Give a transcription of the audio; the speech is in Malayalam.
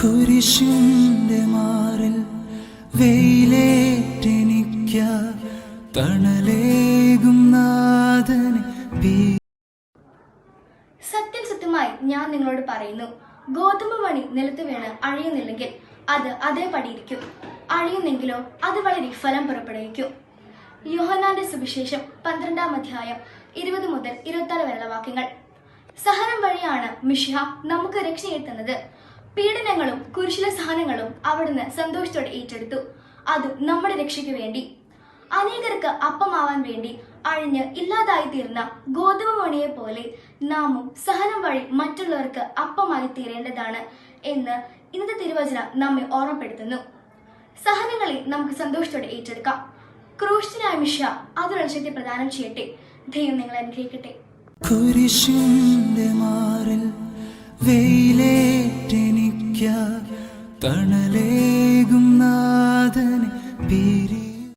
കുരിശിന്റെ മാറിൽ വെയിലേറ്റെനിക്ക തണലേകും നാഥന് സത്യം സത്യമായി ഞാൻ നിങ്ങളോട് പറയുന്നു. ഗോതമ്പ് മണി നിലത്ത് വീണ് അഴിയുന്നില്ലെങ്കിൽ അത് അതേപടി ഇരിക്കും അഴിയുന്നെങ്കിലോ അത് വളരെ ഫലം പുറപ്പെടുവിക്കും. യോഹനാന്റെ സുവിശേഷം പന്ത്രണ്ടാം അധ്യായം ഇരുപത് മുതൽ ഇരുപത്തിനാല് വരെയുള്ള വാക്യങ്ങൾ. സഹനം വഴിയാണ് മിഷിഹ നമുക്ക് രക്ഷയെത്തുന്നത് പീഡനങ്ങളും കുരിശില സഹനങ്ങളും അവിടുന്ന് സന്തോഷത്തോടെ ഏറ്റെടുത്തു. അത് നമ്മുടെ രക്ഷയ്ക്ക് വേണ്ടി അനേകർക്ക് അപ്പമാവാൻ വേണ്ടി അഴിഞ്ഞ് ഇല്ലാതായി തീർന്ന ഗോതമ്പ് മണിയെ പോലെ നാമും സഹനം വഴി മറ്റുള്ളവർക്ക് അപ്പമായി തീരേണ്ടതാണ് എന്ന് ഇന്നത്തെ തിരുവചനം നമ്മെ ഓർമ്മപ്പെടുത്തുന്നു. സഹനങ്ങളെ നമുക്ക് സന്തോഷത്തോടെ ഏറ്റെടുക്കാം. ക്രൂശിനായ മിഷ അതിനുള്ള ശക്തി പ്രദാനം ചെയ്യട്ടെ. ദൈവം നിങ്ങളെ അനുഗ്രഹിക്കട്ടെ. കുരിശിന്റെ മാറിൽ തണലേകും നാഥനെ പീരി